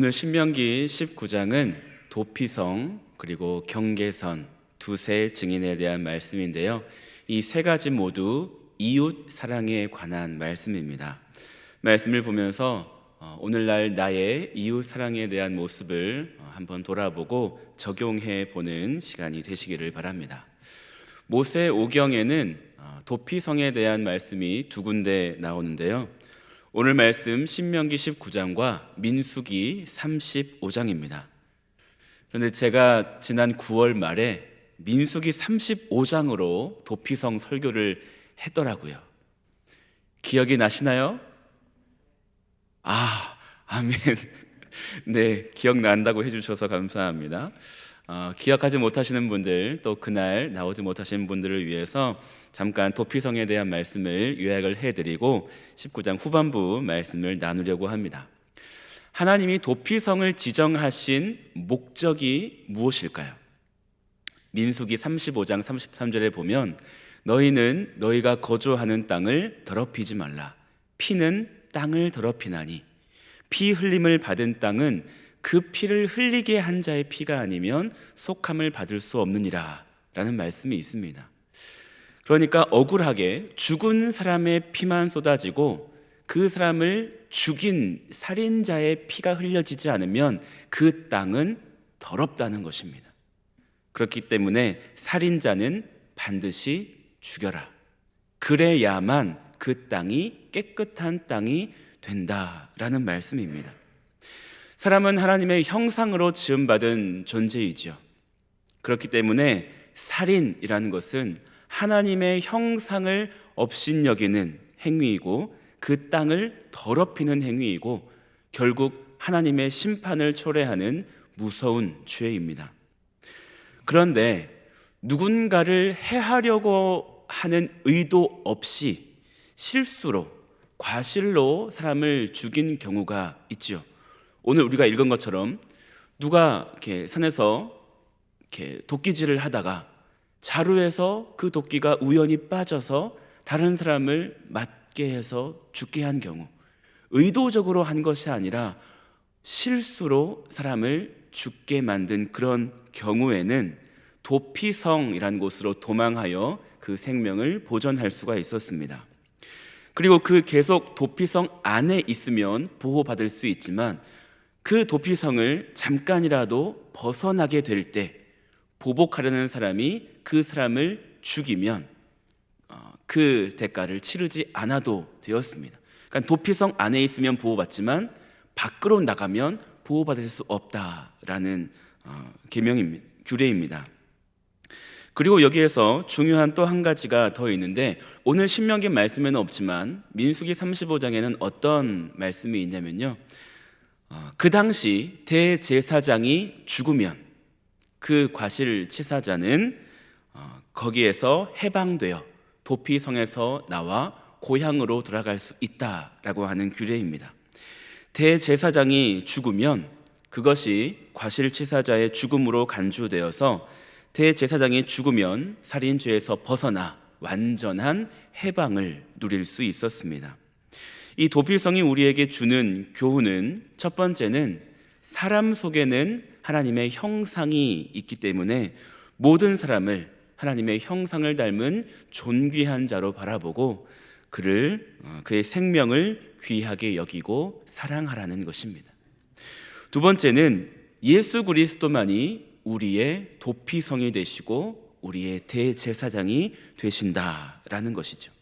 오늘 신명기 19장은 도피성 그리고 경계선 두세 증인에 대한 말씀인데요. 이 세 가지 모두 이웃 사랑에 관한 말씀입니다. 말씀을 보면서 어, 오늘날 나의 이웃 사랑에 대한 모습을 어, 한번 돌아보고 적용해 보는 시간이 되시기를 바랍니다. 모세 오경에는 어, 도피성에 대한 말씀이 두 군데 나오는데요. 오늘 말씀 신명기 19장과 민수기 35장입니다. 그런데 제가 지난 9월 말에 민수기 35장으로 도피성 설교를 했더라고요. 기억이 나시나요? 아, 아멘. 네, 기억난다고 해주셔서 감사합니다. 어, 기억하지 못하시는 분들 또 그날 나오지 못하시는 분들을 위해서 잠깐 도피성에 대한 말씀을 요약을 해드리고 19장 후반부 말씀을 나누려고 합니다. 하나님이 도피성을 지정하신 목적이 무엇일까요? 민수기 35장 33절에 보면 너희는 너희가 거주하는 땅을 더럽히지 말라. 피는 땅을 더럽히나니 피 흘림을 받은 땅은 그 피를 흘리게 한 자의 피가 아니면 속함을 받을 수 없느니라 라는 말씀이 있습니다. 그러니까 억울하게 죽은 사람의 피만 쏟아지고 그 사람을 죽인 살인자의 피가 흘려지지 않으면 그 땅은 더럽다는 것입니다. 그렇기 때문에 살인자는 반드시 죽여라. 그래야만 그 땅이 깨끗한 땅이 된다라는 말씀입니다. 사람은 하나님의 형상으로 지음받은 존재이죠. 그렇기 때문에 살인이라는 것은 하나님의 형상을 업신여기는 행위이고 그 땅을 더럽히는 행위이고 결국 하나님의 심판을 초래하는 무서운 죄입니다. 그런데 누군가를 해하려고 하는 의도 없이 실수로 과실로 사람을 죽인 경우가 있죠. 오늘 우리가 읽은 것처럼 누가 이렇게 산에서 이렇게 도끼질을 하다가 자루에서 그 도끼가 우연히 빠져서 다른 사람을 맞게 해서 죽게 한 경우 의도적으로 한 것이 아니라 실수로 사람을 죽게 만든 그런 경우에는 도피성이라는 곳으로 도망하여 그 생명을 보존할 수가 있었습니다. 그리고 그 계속 도피성 안에 있으면 보호받을 수 있지만 그 도피성을 잠깐이라도 벗어나게 될 때 보복하려는 사람이 그 사람을 죽이면 어, 그 대가를 치르지 않아도 되었습니다. 그러니까 도피성 안에 있으면 보호받지만 밖으로 나가면 보호받을 수 없다라는 어, 계명입니다. 규례입니다. 그리고 여기에서 중요한 또 한 가지가 더 있는데 오늘 신명기 말씀에는 없지만 민수기 35장에는 어떤 말씀이 있냐면요. 어, 그 당시 대제사장이 죽으면 그 과실 치사자는 어, 거기에서 해방되어 도피성에서 나와 고향으로 돌아갈 수 있다라고 하는 규례입니다. 대제사장이 죽으면 그것이 과실치사자의 죽음으로 간주되어서 대제사장이 죽으면 살인죄에서 벗어나 완전한 해방을 누릴 수 있었습니다. 이 도필성이 우리에게 주는 교훈은 첫 번째는 사람 속에는 하나님의 형상이 있기 때문에 모든 사람을 하나님의 형상을 닮은 존귀한 자로 바라보고 그를 어, 그의 생명을 귀하게 여기고 사랑하라는 것입니다. 두 번째는 예수 그리스도만이 우리의 도피성이 되시고 우리의 대제사장이 되신다라는 것이죠.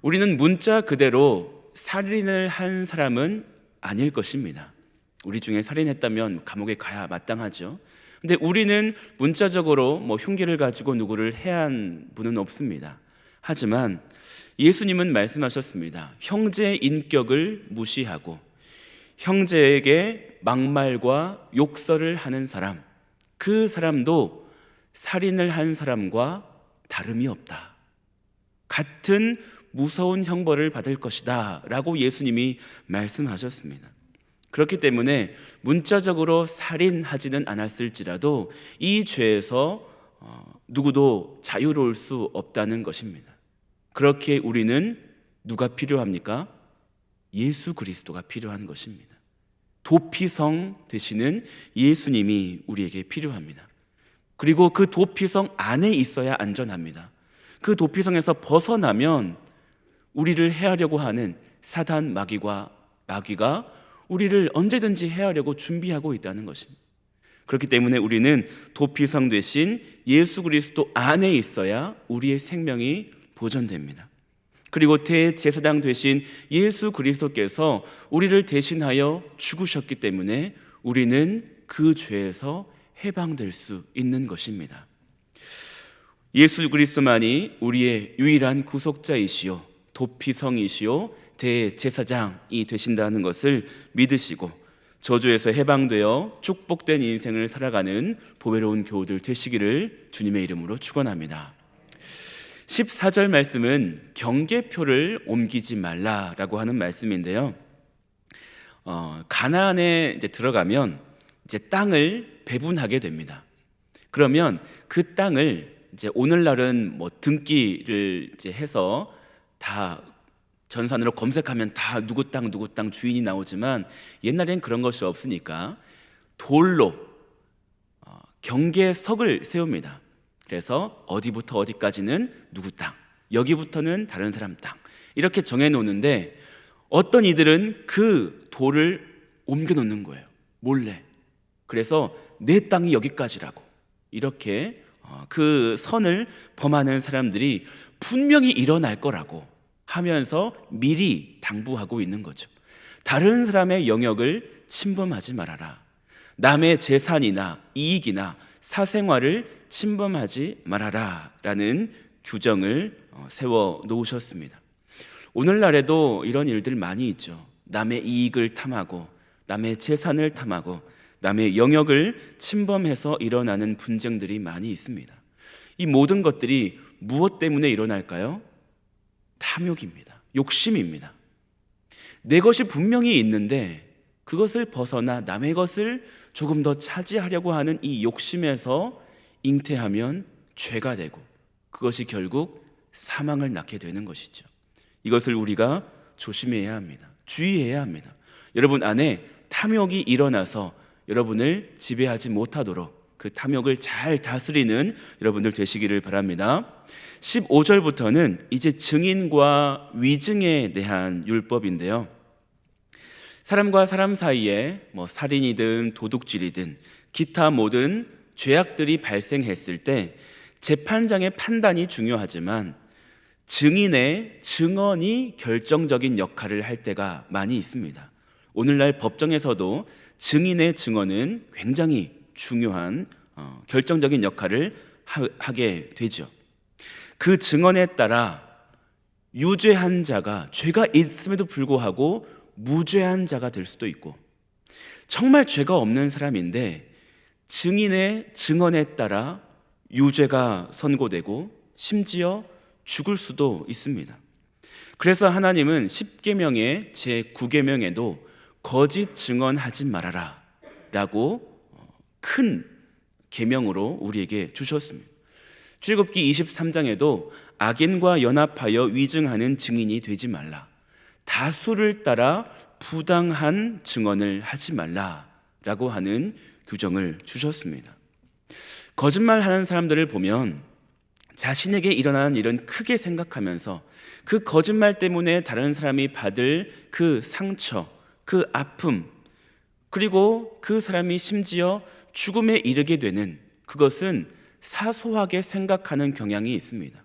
우리는 문자 그대로 살인을 한 사람은 아닐 것입니다. 우리 중에 살인했다면 감옥에 가야 마땅하죠. 근데 우리는 문자적으로 뭐 흉기를 가지고 누구를 해한 분은 없습니다. 하지만 예수님은 말씀하셨습니다. 형제의 인격을 무시하고 형제에게 막말과 욕설을 하는 사람, 그 사람도 살인을 한 사람과 다름이 없다. 같은 무서운 형벌을 받을 것이다 라고 예수님이 말씀하셨습니다. 그렇기 때문에 문자적으로 살인하지는 않았을지라도 이 죄에서 어, 누구도 자유로울 수 없다는 것입니다. 그렇게 우리는 누가 필요합니까? 예수 그리스도가 필요한 것입니다. 도피성 되시는 예수님이 우리에게 필요합니다. 그리고 그 도피성 안에 있어야 안전합니다. 그 도피성에서 벗어나면 우리를 해하려고 하는 사단 마귀와 마귀가 우리를 언제든지 해하려고 준비하고 있다는 것입니다. 그렇기 때문에 우리는 도피성 되신 예수 그리스도 안에 있어야 우리의 생명이 보존됩니다. 그리고 대제사장 되신 예수 그리스도께서 우리를 대신하여 죽으셨기 때문에 우리는 그 죄에서 해방될 수 있는 것입니다. 예수 그리스도만이 우리의 유일한 구속자이시요 도피성이시요 대제사장이 되신다는 것을 믿으시고 저주에서 해방되어 축복된 인생을 살아가는 보배로운 교우들 되시기를 주님의 이름으로 축원합니다. 14절 말씀은 경계표를 옮기지 말라라고 하는 말씀인데요. 어, 가나안에 이제 들어가면 이제 땅을 배분하게 됩니다. 그러면 그 땅을 이제 오늘날은 뭐 등기를 이제 해서 다 전산으로 검색하면 다 누구 땅 누구 땅 주인이 나오지만 옛날엔 그런 것이 없으니까 돌로 어, 경계석을 세웁니다. 그래서 어디부터 어디까지는 누구 땅, 여기부터는 다른 사람 땅 이렇게 정해 놓는데 어떤 이들은 그 돌을 옮겨 놓는 거예요. 몰래. 그래서 내 땅이 여기까지라고 이렇게 어, 그 선을 범하는 사람들이 분명히 일어날 거라고 하면서 미리 당부하고 있는 거죠. 다른 사람의 영역을 침범하지 말아라. 남의 재산이나 이익이나 사생활을 침범하지 말아라 라는 규정을 어, 세워 놓으셨습니다. 오늘날에도 이런 일들 많이 있죠. 남의 이익을 탐하고 남의 재산을 탐하고 남의 영역을 침범해서 일어나는 분쟁들이 많이 있습니다. 이 모든 것들이 무엇 때문에 일어날까요? 탐욕입니다. 욕심입니다. 내 것이 분명히 있는데 그것을 벗어나 남의 것을 조금 더 차지하려고 하는 이 욕심에서 잉태하면 죄가 되고 그것이 결국 사망을 낳게 되는 것이죠. 이것을 우리가 조심해야 합니다. 주의해야 합니다. 여러분 안에 탐욕이 일어나서 여러분을 지배하지 못하도록 그 탐욕을 잘 다스리는 여러분들 되시기를 바랍니다. 15절부터는 이제 증인과 위증에 대한 율법인데요. 사람과 사람 사이에 뭐 살인이든 도둑질이든 기타 모든 죄악들이 발생했을 때 재판장의 판단이 중요하지만 증인의 증언이 결정적인 역할을 할 때가 많이 있습니다. 오늘날 법정에서도 증인의 증언은 굉장히 중요한 어, 결정적인 역할을 하, 게 되죠. 그 증언에 따라 유죄한 자가 죄가 있음에도 불구하고 무죄한 자가 될 수도 있고 정말 죄가 없는 사람인데 증인의 증언에 따라 유죄가 선고되고 심지어 죽을 수도 있습니다. 그래서 하나님은 10계명의 제 9계명에도 거짓 증언하지 말아라 라고 큰 계명으로 우리에게 주셨습니다. 출굽기 23장에도 악인과 연합하여 위증하는 증인이 되지 말라. 다수를 따라 부당한 증언을 하지 말라라고 하는 규정을 주셨습니다. 거짓말 하는 사람들을 보면 자신에게 일어난 일은 크게 생각하면서 그 거짓말 때문에 다른 사람이 받을 그 상처, 그 아픔, 그리고 그 사람이 심지어 죽음에 이르게 되는 그것은 사소하게 생각하는 경향이 있습니다.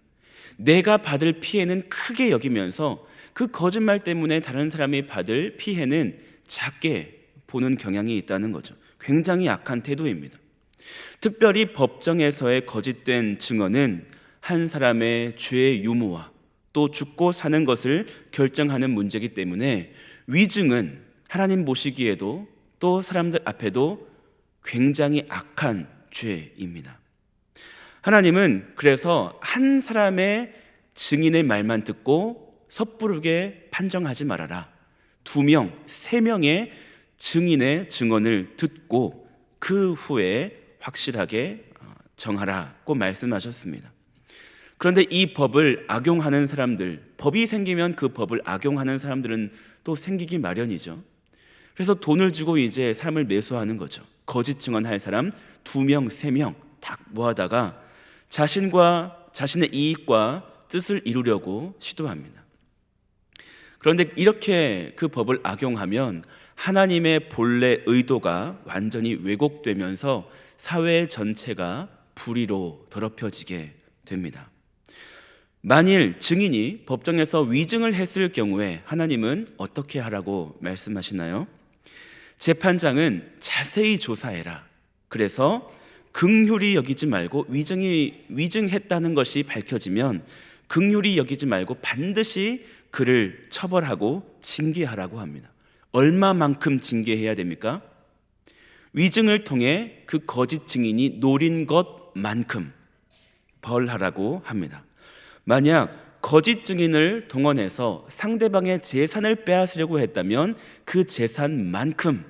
내가 받을 피해는 크게 여기면서 그 거짓말 때문에 다른 사람이 받을 피해는 작게 보는 경향이 있다는 거죠. 굉장히 악한 태도입니다. 특별히 법정에서의 거짓된 증언은 한 사람의 죄의 유무와 또 죽고 사는 것을 결정하는 문제이기 때문에 위증은 하나님 보시기에도 또 사람들 앞에도 굉장히 악한 죄입니다. 하나님은 그래서 한 사람의 증인의 말만 듣고 섣부르게 판정하지 말아라. 두 명, 세 명의 증인의 증언을 듣고 그 후에 확실하게 어, 정하라고 말씀하셨습니다. 그런데 이 법을 악용하는 사람들, 법이 생기면 그 법을 악용하는 사람들은 또 생기기 마련이죠. 그래서 돈을 주고 이제 사람을 매수하는 거죠. 거짓 증언할 사람 두 명, 세 명 딱 모아다가 자신과 자신의 이익과 뜻을 이루려고 시도합니다. 그런데 이렇게 그 법을 악용하면 하나님의 본래 의도가 완전히 왜곡되면서 사회 전체가 불의로 더럽혀지게 됩니다. 만일 증인이 법정에서 위증을 했을 경우에 하나님은 어떻게 하라고 말씀하시나요? 재판장은 자세히 조사해라. 그래서 긍휼히 여기지 말고 위증이 위증했다는 것이 밝혀지면 긍휼히 여기지 말고 반드시 그를 처벌하고 징계하라고 합니다. 얼마만큼 징계해야 됩니까? 위증을 통해 그 거짓 증인이 노린 것만큼 벌하라고 합니다. 만약 거짓 증인을 동원해서 상대방의 재산을 빼앗으려고 했다면 그 재산만큼을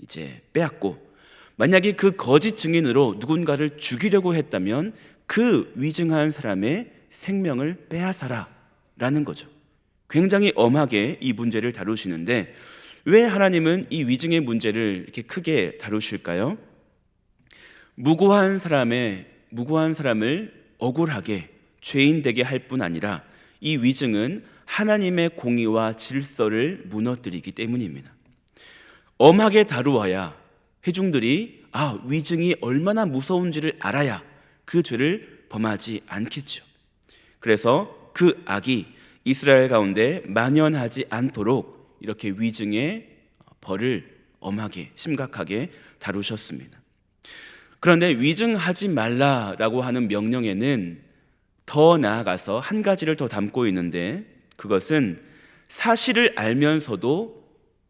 이제 빼앗고 만약에 그 거짓 증인으로 누군가를 죽이려고 했다면 그 위증한 사람의 생명을 빼앗아라라는 거죠. 굉장히 엄하게 이 문제를 다루시는데 왜 하나님은 이 위증의 문제를 이렇게 크게 다루실까요? 무고한 사람의 무고한 사람을 억울하게 죄인 되게 할 뿐 아니라 이 위증은 하나님의 공의와 질서를 무너뜨리기 때문입니다. 엄하게 다루어야 회중들이 아 위증이 얼마나 무서운지를 알아야 그 죄를 범하지 않겠죠. 그래서 그 악이 이스라엘 가운데 만연하지 않도록 이렇게 위증의 벌을 엄하게 심각하게 다루셨습니다. 그런데 위증하지 말라라고 하는 명령에는 더 나아가서 한 가지를 더 담고 있는데 그것은 사실을 알면서도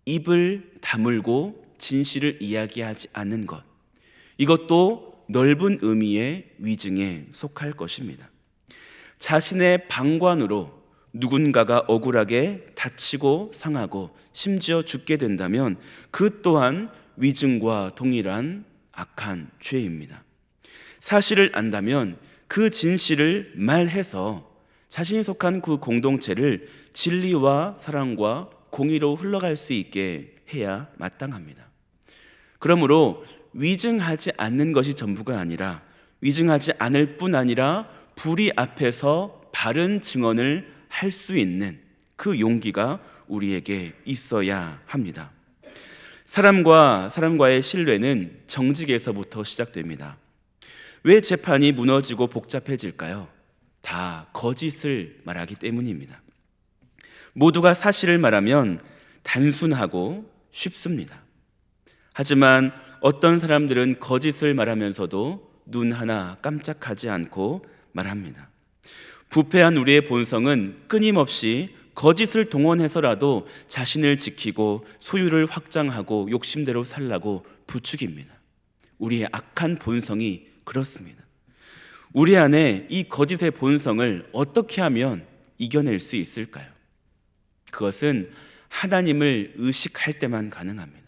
입을 다물고 진실을 이야기하지 않는 것. 이것도 넓은 의미의 위증에 속할 것입니다. 자신의 방관으로 누군가가 억울하게 다치고 상하고 심지어 죽게 된다면 그 또한 위증과 동일한 악한 죄입니다. 사실을 안다면 그 진실을 말해서 자신이 속한 그 공동체를 진리와 사랑과 공의로 흘러갈 수 있게 해야 마땅합니다. 그러므로 위증하지 않는 것이 전부가 아니라 위증하지 않을 뿐 아니라 불의 앞에서 바른 증언을 할 수 있는 그 용기가 우리에게 있어야 합니다. 사람과 사람과의 신뢰는 정직에서부터 시작됩니다. 왜 재판이 무너지고 복잡해질까요? 다 거짓을 말하기 때문입니다. 모두가 사실을 말하면 단순하고 쉽습니다. 하지만 어떤 사람들은 거짓을 말하면서도 눈 하나 깜짝하지 않고 말합니다. 부패한 우리의 본성은 끊임없이 거짓을 동원해서라도 자신을 지키고 소유를 확장하고 욕심대로 살라고 부추깁니다. 우리의 악한 본성이 그렇습니다. 우리 안에 이 거짓의 본성을 어떻게 하면 이겨낼 수 있을까요? 그것은 하나님을 의식할 때만 가능합니다.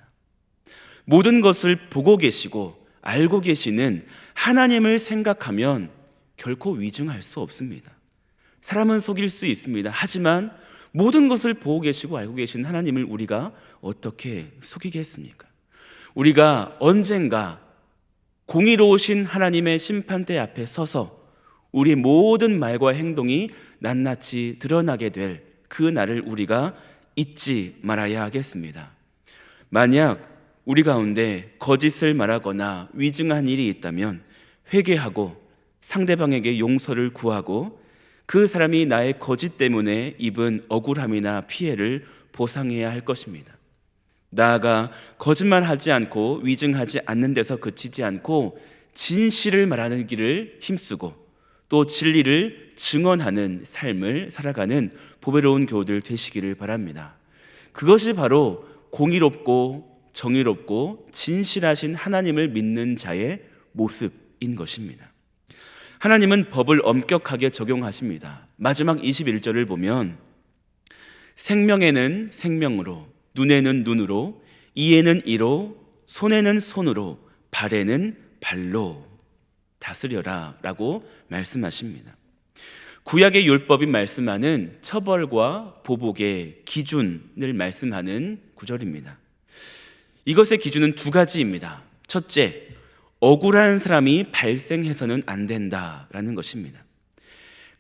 모든 것을 보고 계시고 알고 계시는 하나님을 생각하면 결코 위증할 수 없습니다. 사람은 속일 수 있습니다. 하지만 모든 것을 보고 계시고 알고 계신 하나님을 우리가 어떻게 속이겠습니까? 우리가 언젠가 공의로우신 하나님의 심판대 앞에 서서 우리 모든 말과 행동이 낱낱이 드러나게 될 그 날을 우리가 잊지 말아야 하겠습니다. 만약 우리 가운데 거짓을 말하거나 위증한 일이 있다면 회개하고 상대방에게 용서를 구하고 그 사람이 나의 거짓 때문에 입은 억울함이나 피해를 보상해야 할 것입니다. 나아가 거짓말하지 않고 위증하지 않는 데서 그치지 않고 진실을 말하는 길을 힘쓰고 또 진리를 증언하는 삶을 살아가는 보배로운 교우들 되시기를 바랍니다. 그것이 바로 공의롭고 정의롭고 진실하신 하나님을 믿는 자의 모습인 것입니다. 하나님은 법을 엄격하게 적용하십니다. 마지막 21절을 보면 생명에는 생명으로 눈에는 눈으로 이에는 이로 손에는 손으로 발에는 발로 다스려라 라고 말씀하십니다. 구약의 율법이 말씀하는 처벌과 보복의 기준을 말씀하는 구절입니다. 이것의 기준은 두 가지입니다. 첫째, 억울한 사람이 발생해서는 안 된다라는 것입니다.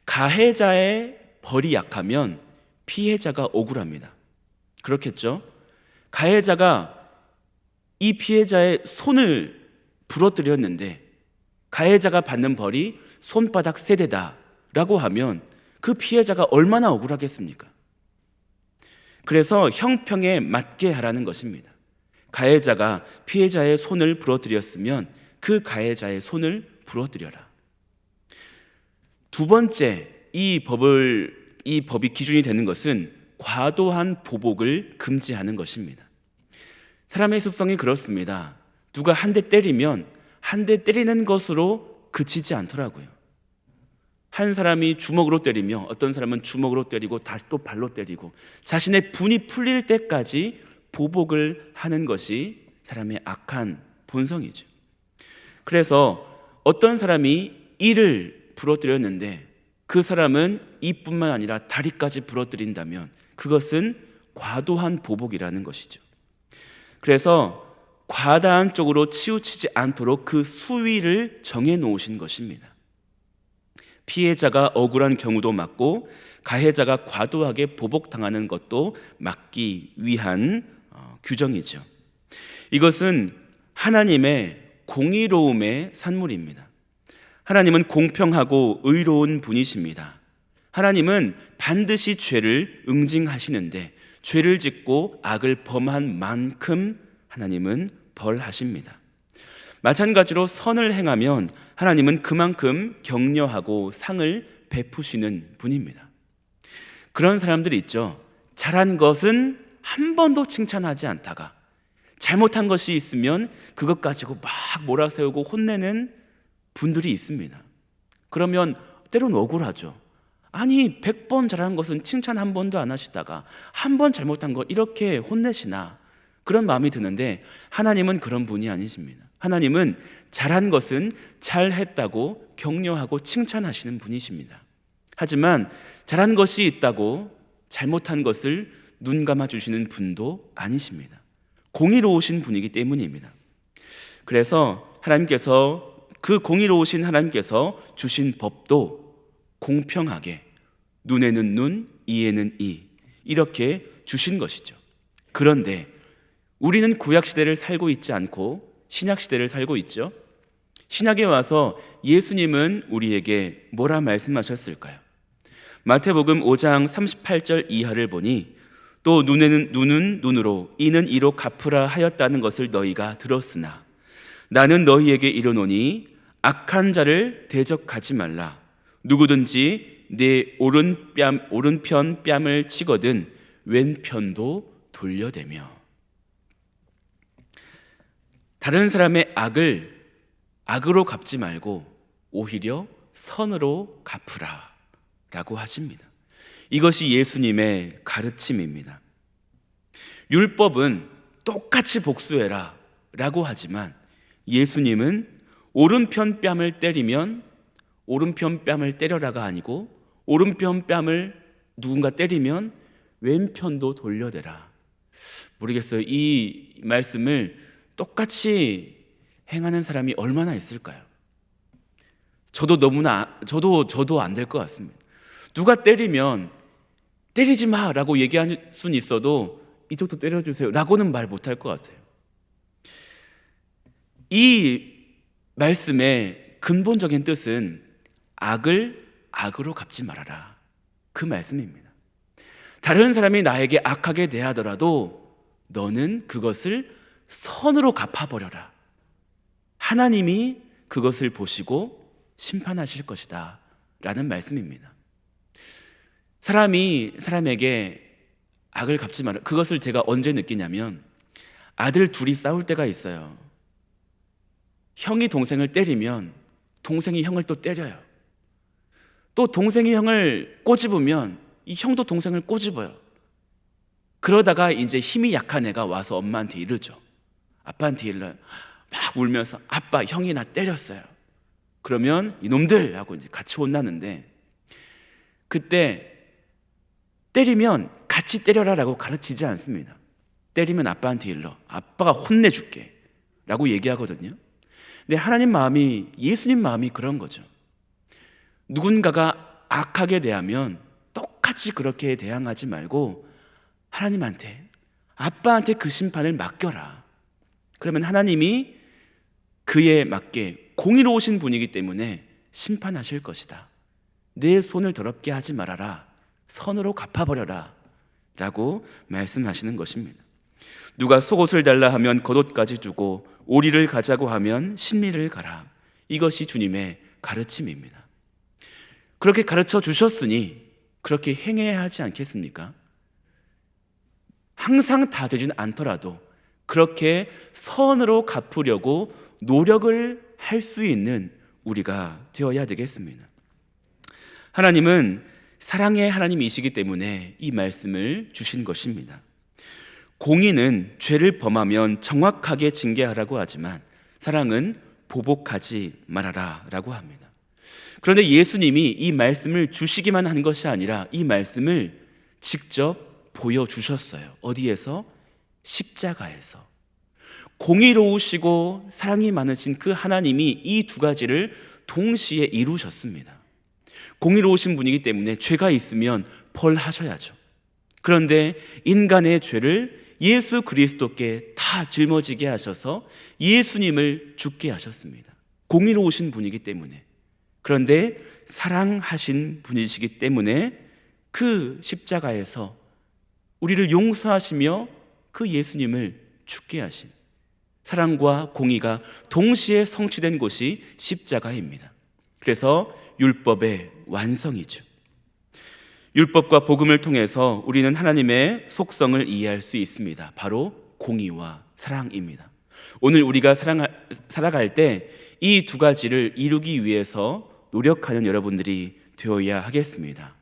가해자의 벌이 약하면 피해자가 억울합니다. 그렇겠죠? 가해자가 이 피해자의 손을 부러뜨렸는데 가해자가 받는 벌이 손바닥 세대다라고 하면 그 피해자가 얼마나 억울하겠습니까? 그래서 형평에 맞게 하라는 것입니다. 가해자가 피해자의 손을 부러뜨렸으면 그 가해자의 손을 부러뜨려라. 두 번째 이 법을 이 법이 기준이 되는 것은 과도한 보복을 금지하는 것입니다. 사람의 습성이 그렇습니다. 누가 한 대 때리면 한 대 때리는 것으로 그치지 않더라고요. 한 사람이 주먹으로 때리며 어떤 사람은 주먹으로 때리고 다시 또 발로 때리고 자신의 분이 풀릴 때까지 보복을 하는 것이 사람의 악한 본성이죠. 그래서 어떤 사람이 이를 부러뜨렸는데 그 사람은 이뿐만 아니라 다리까지 부러뜨린다면 그것은 과도한 보복이라는 것이죠. 그래서 과다한 쪽으로 치우치지 않도록 그 수위를 정해 놓으신 것입니다. 피해자가 억울한 경우도 막고 가해자가 과도하게 보복당하는 것도 막기 위한 어, 규정이죠. 이것은 하나님의 공의로움의 산물입니다. 하나님은 공평하고 의로운 분이십니다. 하나님은 반드시 죄를 응징하시는데 죄를 짓고 악을 범한 만큼 하나님은 벌하십니다. 마찬가지로 선을 행하면 하나님은 그만큼 격려하고 상을 베푸시는 분입니다. 그런 사람들이 있죠. 잘한 것은 한 번도 칭찬하지 않다가 잘못한 것이 있으면 그것 가지고 막 몰아세우고 혼내는 분들이 있습니다. 그러면 때론 억울하죠. 아니, 100번 잘한 것은 칭찬 한 번도 안 하시다가 한 번 잘못한 것 이렇게 혼내시나 그런 마음이 드는데 하나님은 그런 분이 아니십니다. 하나님은 잘한 것은 잘했다고 격려하고 칭찬하시는 분이십니다. 하지만 잘한 것이 있다고 잘못한 것을 눈 감아 주시는 분도 아니십니다. 공의로우신 분이기 때문입니다. 그래서 하나님께서 그 공의로우신 하나님께서 주신 법도 공평하게 눈에는 눈, 이에는 이 이렇게 주신 것이죠. 그런데 우리는 구약 시대를 살고 있지 않고 신약 시대를 살고 있죠. 신약에 와서 예수님은 우리에게 뭐라 말씀하셨을까요? 마태복음 5장 38절 이하를 보니 또 눈에는 눈은 눈으로 이는 이로 갚으라 하였다는 것을 너희가 들었으나 나는 너희에게 이르노니 악한 자를 대적하지 말라 누구든지 내 오른 뺨 오른편 뺨을 치거든 왼편도 돌려대며 다른 사람의 악을 악으로 갚지 말고 오히려 선으로 갚으라라고 하십니다. 이것이 예수님의 가르침입니다. 율법은 똑같이 복수해라 라고 하지만 예수님은 오른편 뺨을 때리면 오른편 뺨을 때려라가 아니고 오른편 뺨을 누군가 때리면 왼편도 돌려대라. 모르겠어요. 이 말씀을 똑같이 행하는 사람이 얼마나 있을까요? 저도 너무나 저도 저도 안 될 것 같습니다. 누가 때리면 때리지 마 라고 얘기할 수는 있어도 이쪽도 때려주세요 라고는 말 못할 것 같아요. 이 말씀의 근본적인 뜻은 악을 악으로 갚지 말아라 그 말씀입니다. 다른 사람이 나에게 악하게 대하더라도 너는 그것을 선으로 갚아버려라. 하나님이 그것을 보시고 심판하실 것이다. 라는 말씀입니다. 사람이 사람에게 악을 갚지 마라. 그것을 제가 언제 느끼냐면 아들 둘이 싸울 때가 있어요. 형이 동생을 때리면 동생이 형을 또 때려요. 또 동생이 형을 꼬집으면 이 형도 동생을 꼬집어요. 그러다가 이제 힘이 약한 애가 와서 엄마한테 이르죠. 아빠한테 일러요. 막 울면서 아빠 형이 나 때렸어요. 그러면 이놈들 하고 이제 같이 혼나는데 그때 때리면 같이 때려라라고 가르치지 않습니다. 때리면 아빠한테 일러. 아빠가 혼내줄게. 라고 얘기하거든요. 근데 하나님 마음이 예수님 마음이 그런 거죠. 누군가가 악하게 대하면 똑같이 그렇게 대항하지 말고 하나님한테 아빠한테 그 심판을 맡겨라. 그러면 하나님이 그에 맞게 공의로우신 분이기 때문에 심판하실 것이다. 내 손을 더럽게 하지 말아라. 선으로 갚아버려라. 라고 말씀하시는 것입니다. 누가 속옷을 달라 하면 겉옷까지 주고 오리를 가자고 하면 신리를 가라. 이것이 주님의 가르침입니다. 그렇게 가르쳐 주셨으니 그렇게 행해야 하지 않겠습니까? 항상 다 되진 않더라도 그렇게 선으로 갚으려고 노력을 할 수 있는 우리가 되어야 되겠습니다. 하나님은 사랑의 하나님이시기 때문에 이 말씀을 주신 것입니다. 공의는 죄를 범하면 정확하게 징계하라고 하지만 사랑은 보복하지 말아라라고 합니다. 그런데 예수님이 이 말씀을 주시기만 한 것이 아니라 이 말씀을 직접 보여 주셨어요. 어디에서? 십자가에서. 공의로우시고 사랑이 많으신 그 하나님이 이 두 가지를 동시에 이루셨습니다. 공의로우신 분이기 때문에 죄가 있으면 벌하셔야죠. 그런데 인간의 죄를 예수 그리스도께 다 짊어지게 하셔서 예수님을 죽게 하셨습니다. 공의로우신 분이기 때문에. 그런데 사랑하신 분이시기 때문에 그 십자가에서 우리를 용서하시며 그 예수님을 죽게 하신 사랑과 공의가 동시에 성취된 곳이 십자가입니다. 그래서 율법의 완성이죠. 율법과 복음을 통해서 우리는 하나님의 속성을 이해할 수 있습니다. 바로 공의와 사랑입니다. 오늘 우리가 사랑, 살아갈 때 이 두 가지를 이루기 위해서 노력하는 여러분들이 되어야 하겠습니다.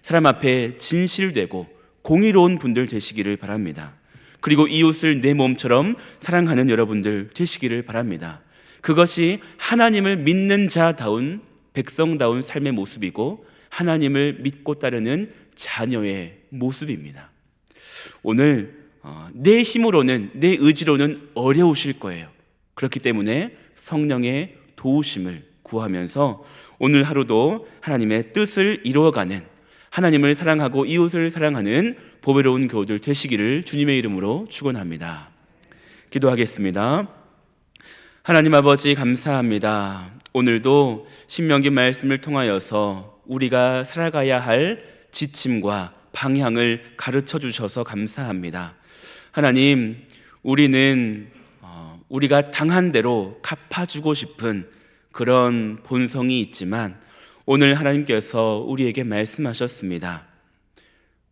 사람 앞에 진실되고 공의로운 분들 되시기를 바랍니다. 그리고 이웃을 내 몸처럼 사랑하는 여러분들 되시기를 바랍니다. 그것이 하나님을 믿는 자다운 백성다운 삶의 모습이고 하나님을 믿고 따르는 자녀의 모습입니다. 오늘 어, 내 힘으로는 내 의지로는 어려우실 거예요. 그렇기 때문에 성령의 도우심을 구하면서 오늘 하루도 하나님의 뜻을 이루어가는 하나님을 사랑하고 이웃을 사랑하는 보배로운 교우들 되시기를 주님의 이름으로 축원합니다. 기도하겠습니다. 하나님 아버지 감사합니다. 오늘도 신명기 말씀을 통하여서 우리가 살아가야 할 지침과 방향을 가르쳐 주셔서 감사합니다. 하나님, 우리는 어, 우리가 당한 대로 갚아주고 싶은 그런 본성이 있지만 오늘 하나님께서 우리에게 말씀하셨습니다.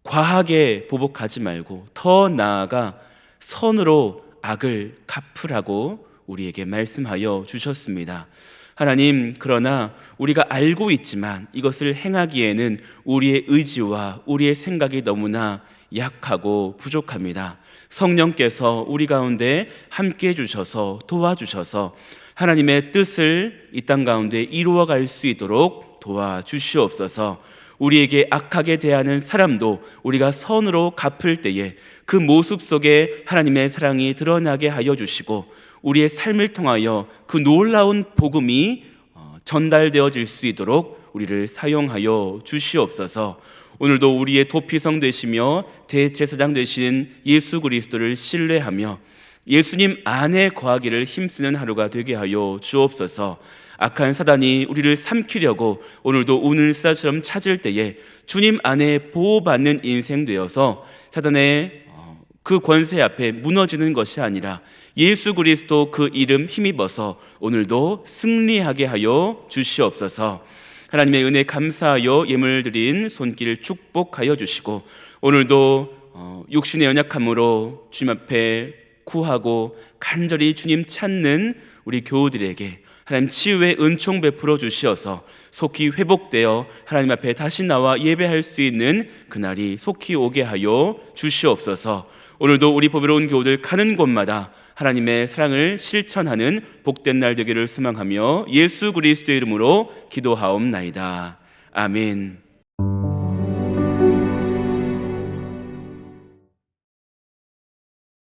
과하게 보복하지 말고 더 나아가 선으로 악을 갚으라고 우리에게 말씀하여 주셨습니다. 하나님, 그러나 우리가 알고 있지만 이것을 행하기에는 우리의 의지와 우리의 생각이 너무나 약하고 부족합니다. 성령께서 우리 가운데 함께 해주셔서 도와주셔서 하나님의 뜻을 이 땅 가운데 이루어 갈 수 있도록 도와주시옵소서. 우리에게 악하게 대하는 사람도 우리가 선으로 갚을 때에 그 모습 속에 하나님의 사랑이 드러나게 하여 주시고 우리의 삶을 통하여 그 놀라운 복음이 어, 전달되어질 수 있도록 우리를 사용하여 주시옵소서. 오늘도 우리의 도피성 되시며 대제사장 되신 예수 그리스도를 신뢰하며 예수님 안에 거하기를 힘쓰는 하루가 되게 하여 주옵소서. 악한 사단이 우리를 삼키려고 오늘도 우는 쌀처럼 찾을 때에 주님 안에 보호받는 인생 되어서 사단의 어, 그 권세 앞에 무너지는 것이 아니라 예수 그리스도 그 이름 힘입어서 오늘도 승리하게 하여 주시옵소서. 하나님의 은혜 감사하여 예물 드린 손길 축복하여 주시고 오늘도 어, 육신의 연약함으로 주님 앞에 구하고 간절히 주님 찾는 우리 교우들에게 하나님 치유의 은총 베풀어 주시어서 속히 회복되어 하나님 앞에 다시 나와 예배할 수 있는 그날이 속히 오게 하여 주시옵소서. 오늘도 우리 보배로운 교우들 가는 곳마다 하나님의 사랑을 실천하는 복된 날 되기를 소망하며 예수 그리스도의 이름으로 기도하옵나이다. 아멘.